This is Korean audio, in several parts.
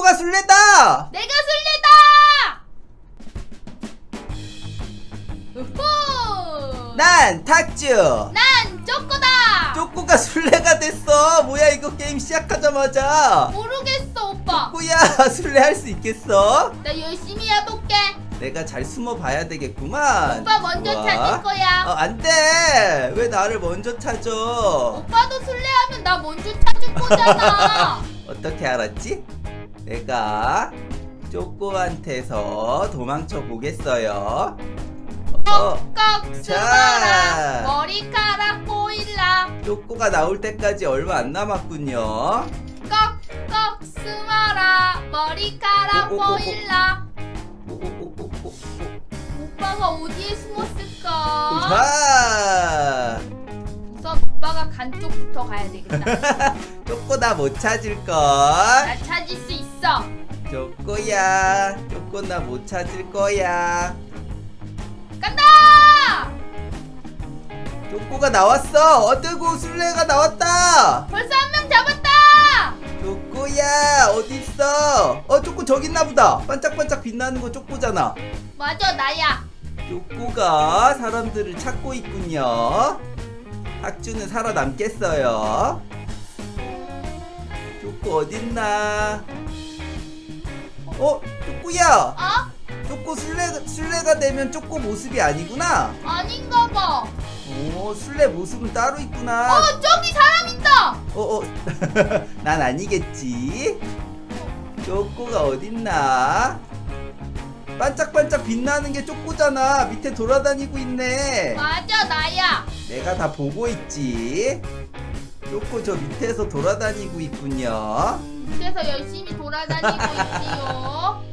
쪼꼬가 술래다! 내가 술래다! 우후! 난 탁주! 난 쪼꼬다! 쪼꼬가 술래가 됐어! 뭐야 이거 게임 시작하자마자! 모르겠어 오빠 쪼꼬야 술래 할 수 있겠어? 나 열심히 해볼게 내가 잘 숨어 봐야 되겠구만. 오빠 먼저 좋아. 찾을 거야 어, 안 돼! 왜 나를 먼저 찾아? 오빠도 술래하면 나 먼저 찾을 거잖아 어떻게 알았지? 내가 쪼꼬한테서 도망쳐 보겠어요. 어, 꺽꺽 자. 숨어라 머리카락 보일라 쪼꼬가 나올 때까지 얼마 안 남았군요. 꺽꺽 숨어라 머리카락 오, 오, 오, 오. 보일라 오, 오, 오, 오, 오, 오. 오빠가 어디에 숨었을까? 자, 우선 오빠가 간 쪽부터 가야 되겠다 쪼꼬 나 못 찾을 걸. 나 쪼꼬야, 쪼꼬 나못 찾을 거야. 간다! 쪼꼬가 나왔어. 어뜨고 술래가 나왔다. 벌써 한 명 잡았다! 어디 있어? 어 쪼꼬 저기 있나 보다. 반짝반짝 빛나는 거 쪼꼬잖아. 맞아 나야 쪼꼬가 사람들을 찾고 있군요. 학주는 살아남겠어요. 쪼꼬 어딨나? 어 쪼꼬야. 어? 쪼꼬 술래 술래가 되면 쪼꼬 모습이 아니구나. 아닌가 봐 오 술래 모습은 따로 있구나. 어 저기 사람 있다! 어, 어, 난 아니겠지. 쪼꼬가 어딨나? 반짝반짝 빛나는 게 쪼꼬잖아. 밑에 돌아다니고 있네. 맞아 나야 내가 다 보고 있지. 쪼꼬 저 밑에서 돌아다니고 있군요. 그래서 열심히 돌아다니고 있지요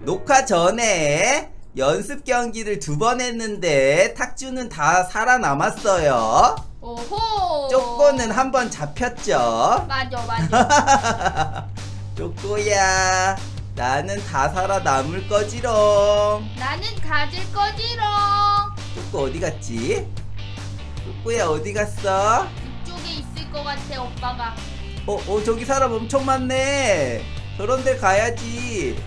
녹화 전에 연습 경기를 두 번 했는데 탁주는 다 살아남았어요. 오호 쪼꼬는 한 번 잡혔죠. 맞아 맞아 쪼꼬야 나는 다 살아남을 거지롱 나는 가질 거지롱 쪼꼬 어디 갔지? 쪼꼬야 어디 갔어? 이쪽에 있을 것 같아 오빠가 어, 어 저기 사람 엄청 많네. 저런 데 가야지.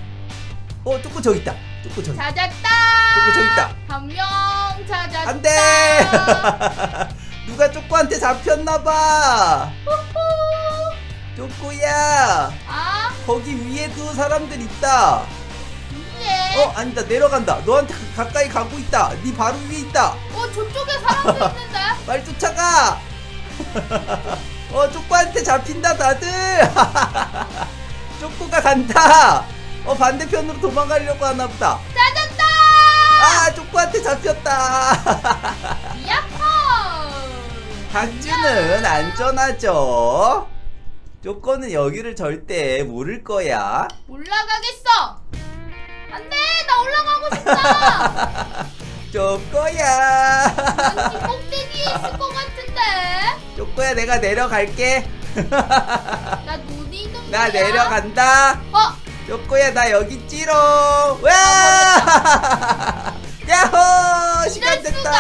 어 쪼꼬 저기 있다. 쪼꼬 저기. 찾았다. 쪼꼬 저기 있다. 한명 찾았다. 안 돼. 누가 쪼꼬한테 잡혔나봐. 쪼꼬야. 아? 거기 위에도 사람들 있다. 위에? 어 아니다. 내려간다. 너한테 가- 가까이 가고 있다. 네 바로 위에 있다. 어 저쪽에 사람도 있는데? 빨리 쫓아가! 어, 쪼꼬한테 잡힌다, 다들! 쪼꼬가 간다! 어, 반대편으로 도망가려고 하나 보다. 찾았다 아, 쪼꼬한테 잡혔다! 야호 박주는 안전하죠? 쪼꼬는 여기를 절대 모를 거야. 올라가겠어 안돼 나 올라가고 싶다 쪼꼬야! 왠지 꼭대기에 있을 것 쪼꼬야, 내가 내려갈게. 나 있는 나 거야? 내려간다. 어? 쪼꼬야 나 여기 있지롱. 와! 야호! 시간 이럴 됐다.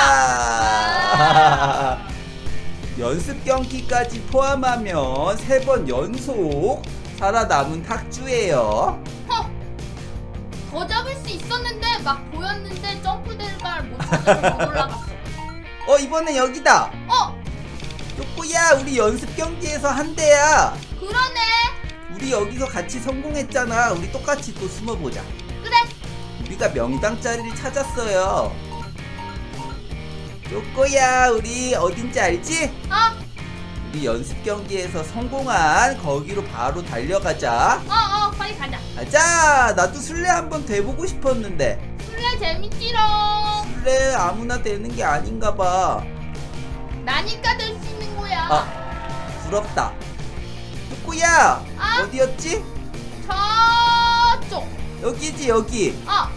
연습 경기까지 포함하면 세 번 연속 살아남은 탁주예요. 허! 더 잡을 수 있었는데 막 보였는데 점프대를 못 찾아서 못 올라갔어. 어 이번엔 여기다. 어 쪼꼬야 우리 연습 경기에서 한 대야 그러네 우리 여기서 같이 성공했잖아 우리 똑같이 또 숨어보자 그래 우리가 명당 자리를 찾았어요 쪼꼬야 우리 어딘지 알지? 어 우리 연습 경기에서 성공한 거기로 바로 달려가자. 어, 어, 빨리 가자. 가자. 나도 술래 한번 돼보고 싶었는데 술래 재밌지롱. 술래 아무나 되는 게 아닌가 봐. 나니까 될. 아 부럽다. 쪼꼬야 아? 어디였지? 저쪽. 여기지 여기. 어,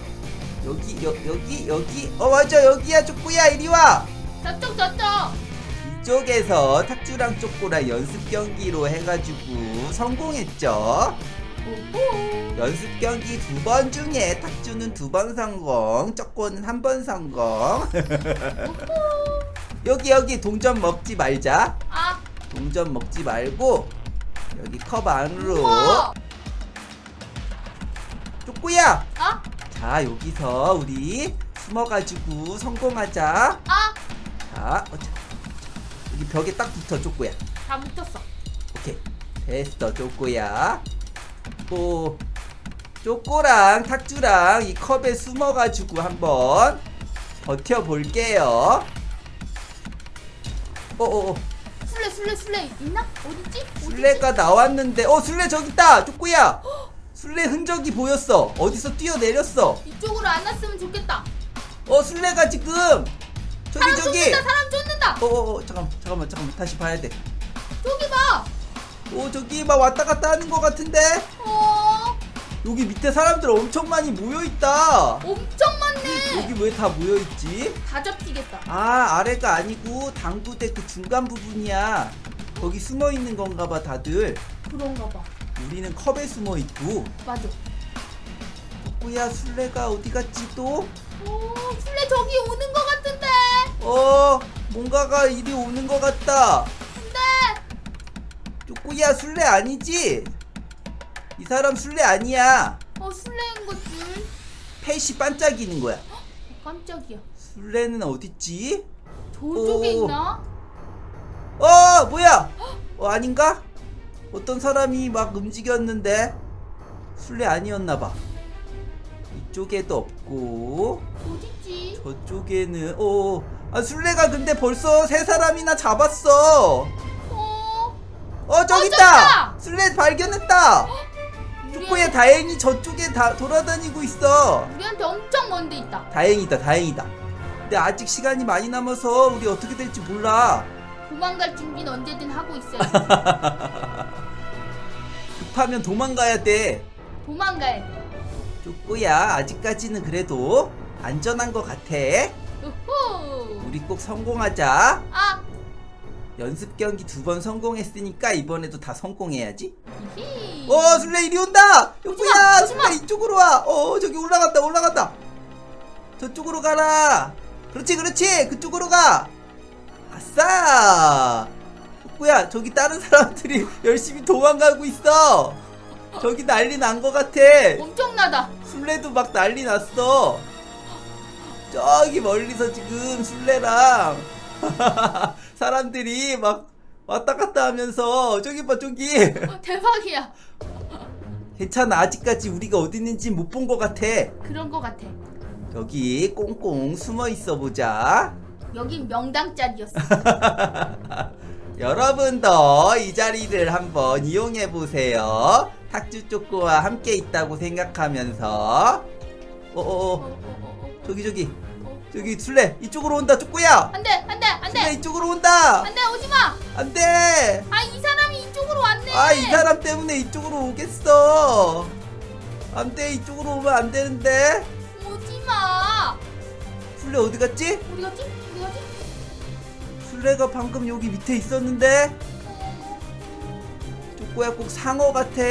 여기 여, 여기 여기. 어 맞아 여기야 쪼꼬야 이리 와. 저쪽, 저쪽. 이쪽에서 탁주랑 쪼꼬랑 연습 경기로 해가지고 성공했죠. 오호. 연습 경기 두 번 중에 탁주는 두 번 성공, 쪼꼬는 한 번 성공. 여기 여기 동전 먹지 말자. 아, 동전 먹지 말고 여기 컵 안으로 우와. 쪼꼬야 아? 자 여기서 우리 숨어가지고 성공하자 아? 자 어, 자, 여기 벽에 딱 붙어 쪼꼬야 다 붙었어. 오케이 됐어 쪼꼬야 또 쪼꼬랑 탁주랑 이 컵에 숨어가지고 한번 버텨볼게요 어어어 술래 술래 있나? 어딨지? 술래가 나왔는데 어 술래 저기 있다 쪼꼬야 술래 흔적이 보였어 어디서 뛰어내렸어 이쪽으로 안 왔으면 좋겠다. 어 술래가 지금 저기 사람 저기 쫓는다 사람 쫓는다. 어어 어 잠깐만 잠깐만 잠깐만 다시 봐야 돼오 저기 봐. 저기 막 왔다 갔다 하는 것 같은데 어 여기 밑에 사람들 엄청 많이 모여 있다 엄청 많네. 여기 왜 다 모여있지? 다 잡히겠다. 아 아래가 아니고 당구대 그 중간 부분이야 거기 숨어있는 건가 봐 다들 그런가 봐. 우리는 컵에 숨어있고 맞아. 꼬야 술래가 어디 갔지 또? 오 술래 저기 오는 것 같은데. 어 뭔가가 이리 오는 것 같다 근데 쪼꼬야 술래 아니지? 이 사람 술래 아니야 어 술래인 것줄. 펫이 반짝이는 거야 어, 깜짝이야. 술래는 어딨지? 저쪽에 오. 있나? 어 뭐야 어 아닌가? 어떤 사람이 막 움직였는데 술래 아니었나 봐 이쪽에도 없고 어딨지? 저쪽에는 어, 아 술래가 근데 벌써 세 사람이나 잡았어 어 어 저기 어, 있다 저기다! 술래 발견했다 우리한테, 다행히 저쪽에 다 돌아다니고 있어 우리한테 엄청 먼데 있다. 다행이다 다행이다 근데 아직 시간이 많이 남아서 우리 어떻게 될지 몰라 도망갈 준비는 언제든 하고 있어요. 급하면 도망가야 돼 도망가야 돼. 쪼꼬야 아직까지는 그래도 안전한 것 같아 우후. 우리 꼭 성공하자 아 연습 경기 두 번 성공했으니까 이번에도 다 성공해야지 히히. 어 술래 이리 온다 오지마. 술래 이쪽으로 와 어 저기 올라간다 올라간다. 저쪽으로 가라. 그렇지 그렇지. 그쪽으로 가. 아싸! 쪼꼬야 저기 다른 사람들이 열심히 도망가고 있어. 저기 난리 난것 같아. 엄청나다. 술래도 막 난리 났어. 저기 멀리서 지금 술래랑 사람들이 막 왔다 갔다 하면서 저기 봐 저기. 어, 대박이야. 괜찮아. 아직까지 우리가 어디 있는지 못 본 것 같아. 그런 거 같아. 여기 꽁꽁 숨어 있어 보자. 여긴 명당 짤이었어. 여러분도 이 자리를 한번 이용해 보세요. 탁주 쪼꼬와 함께 있다고 생각하면서. 어어어. 어, 어, 어, 어. 저기 저기. 어. 저기 술래 이쪽으로 온다 쪼꼬야. 안돼 안돼 술래 안돼 이쪽으로 온다. 안돼 오지 마. 안돼. 아 이 사람 이 이쪽으로 왔네. 아 이 사람 때문에 이쪽으로 오겠어 안돼 이쪽으로 오면 안 되는데 오지 마. 술래 어디 갔지? 어디 갔지? 어디 갔지? 술래가 방금 여기 밑에 있었는데 어, 쪼꼬야 꼭 상어 같아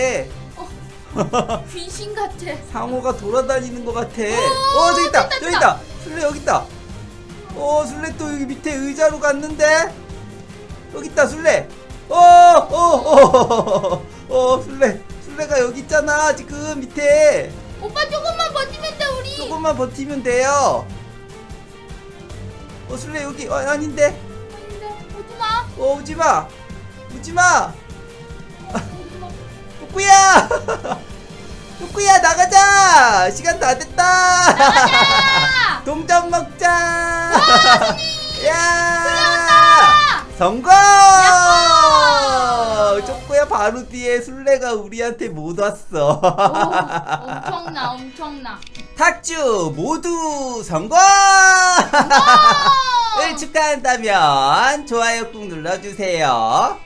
귀신 같아. 상어가 돌아다니는 것 같아 오, 어 저기 있다 됐다, 저기 됐다. 있다 술래 여기 있다 어 술래 또 여기 밑에 의자로 갔는데 여기 있다 술래 어어어어 어, 술래 술래가 여기 있잖아 지금 밑에. 오빠 조금만 버티면 돼 우리. 조금만 버티면 돼요. 어 술래 여기 어, 아닌데. 아닌데 오지 마. 어 오지마. 오지마. 오지 마. 꾸꾸야. 꾸꾸야 나가자. 시간 다 됐다. 나가자. 동전 먹자. 야. 아, 쪼꼬야 바로 뒤에 술래가 우리한테 못 왔어 오, 엄청나 엄청나. 탁주 모두 성공 오! 을 축하한다면 좋아요 꾹 눌러주세요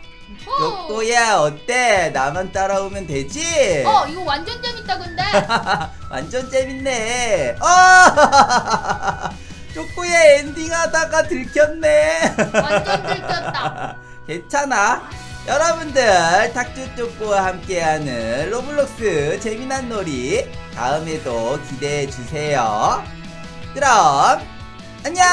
오! 쪼꼬야 어때 나만 따라오면 되지 어 이거 완전 재밌다 근데. 완전 재밌네. 어! 쪼꼬야 엔딩 하다가 들켰네. 완전 들켰다. 괜찮아. 여러분들 탁주 쪼꼬와 함께하는 로블록스 재미난 놀이 다음에도 기대해 주세요. 그럼 안녕.